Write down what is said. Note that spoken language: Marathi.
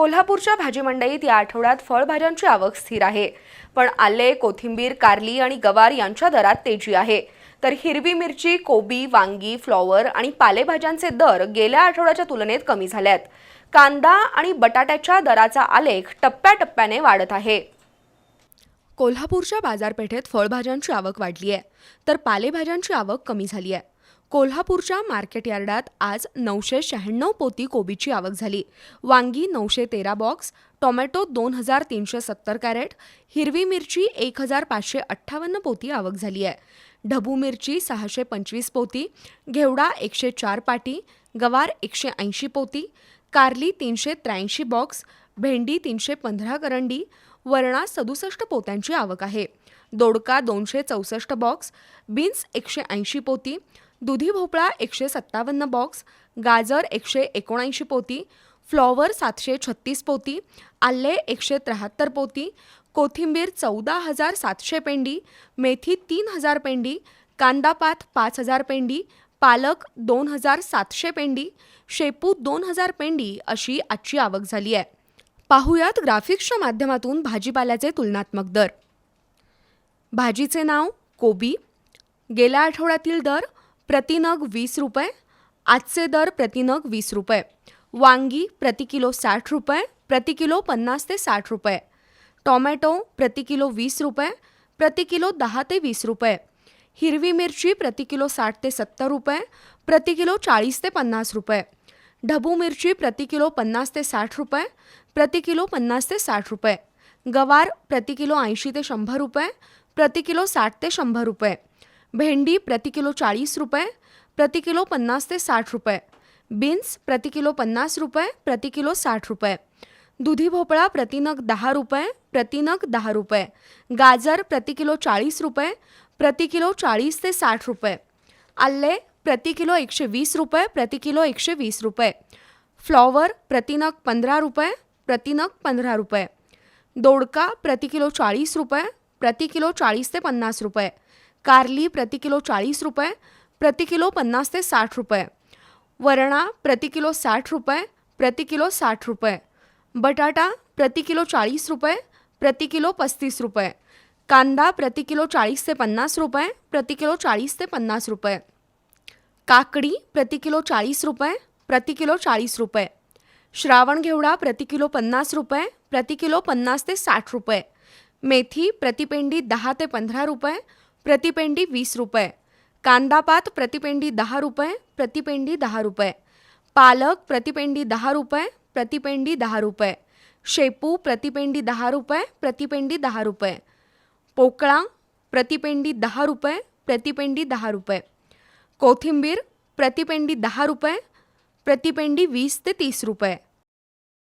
कोल्हापूरच्या भाजी मंडईत या आठवड्यात फळभाज्यांची आवक स्थिर आहे. पण आले कोथिंबीर कारली आणि गवार यांच्या दरात तेजी आहे. तर हिरवी मिरची कोबी वांगी फ्लॉवर आणि पालेभाज्यांचे दर गेल्या आठवड्याच्या तुलनेत कमी झाल्यात. कांदा आणि बटाट्याच्या दराचा आलेख टप्प्याटप्प्याने वाढत आहे. कोल्हापूरच्या बाजारपेठेत फळभाज्यांची आवक वाढली आहे. तर पालेभाज्यांची आवक कमी झाली आहे. कोल्हापूरच्या मार्केट यार्डात आज नऊशे शहाण्णव पोती कोबीची आवक झाली. वांगी नऊशे तेरा बॉक्स टोमॅटो दोन हजार तीनशे सत्तर कॅरेट हिरवी मिरची एक हजार पाचशे अठ्ठावन्न पोती आवक झाली आहे. ढबू मिरची सहाशे पंचवीस पोती घेवडा एकशे चार पाटी गवार एकशे ऐंशी पोती कारली तीनशे त्र्याऐंशी बॉक्स भेंडी तीनशे पंधरा करंडी वरणा सदुसष्ट पोत्यांची आवक आहे. दोडका दोनशे चौसष्ट बॉक्स बीन्स एकशे ऐंशी पोती दुधी भोपळा एकशे सत्तावन्न बॉक्स गाजर एकशे एकोणऐंशी पोती फ्लॉवर सातशे छत्तीस पोती आल्ले एकशे त्र्याहत्तर पोती कोथिंबीर चौदा हजार सातशे पेंडी मेथी तीन हजार पेंडी कांदापात पाच हजार पेंडी पालक दोन हजार सातशे पेंडी शेपू दोन हजार पेंडी अशी आजची आवक झाली आहे. पाहुयात ग्राफिक्सच्या माध्यमातून भाजीपाल्याचे तुलनात्मक दर. भाजीचे नाव कोबी. गेल्या आठवड्यातील दर प्रतिनग वीस रुपये आजचे दर प्रतिनग वीस रुपये वांगी प्रति किलो साठ रुपये प्रति किलो पन्नास ते साठ रुपये टॉमॅटो प्रति किलो वीस रुपये प्रति किलो दहा ते वीस रुपये हिरवी मिरची प्रति किलो साठ ते सत्तर रुपये प्रति किलो चाळीस ते पन्नास रुपये ढबू मिरची प्रति किलो पन्नास ते साठ रुपये प्रति किलो पन्नास ते साठ रुपये गवार प्रति किलो ऐंशी ते शंभर रुपये प्रति किलो साठ ते शंभर रुपये भेंडी प्रति किलो चाळीस रुपये प्रति किलो पन्नास ते साठ रुपये बीन्स प्रति किलो पन्नास रुपये प्रति किलो साठ रुपये दुधी भोपळा प्रतिनग दहा रुपये प्रतिनग दहा रुपये गाजर प्रति किलो चाळीस रुपये प्रति किलो चाळीस ते साठ रुपये आल्ले प्रति किलो एकशे वीस रुपये प्रति किलो एकशे वीस रुपये फ्लॉवर प्रतिनग पंधरा रुपये प्रतिनग पंधरा रुपये दोडका प्रति किलो चाळीस रुपये प्रति किलो चाळीस ते पन्नास रुपये कारली प्रति किलो चाळीस रुपये प्रति किलो पन्नास ते साठ रुपये वरणा प्रति किलो साठ रुपये प्रति किलो साठ रुपये बटाटा प्रति किलो चाळीस रुपये प्रति किलो पस्तीस रुपये कांदा प्रति किलो चाळीस ते पन्नास रुपये प्रति किलो चाळीस ते पन्नास रुपये काकडी प्रति किलो चाळीस रुपये प्रति किलो चाळीस रुपये श्रावण घेवडा प्रति किलो पन्नास रुपये प्रति किलो पन्नास ते साठ रुपये मेथी प्रतिपेंडी दहा ते पंधरा रुपये प्रतिपेंडी वीस रुपये. कांदापात प्रतिपेंडी दहा रुपये, प्रतिपेंडी दहा रुपये. पालक प्रतिपेंडी दहा रुपये, प्रतिपेंडी दहा रुपये. शेपू प्रतिपेंडी दहा रुपये, प्रतिपेंडी दहा रुपये. पोकळा प्रतिपेंडी दहा रुपये, प्रतिपेंडी दहा रुपये. कोथिंबीर प्रतिपेंडी दहा रुपये, प्रतिपेंडी वीस ते तीस रुपये.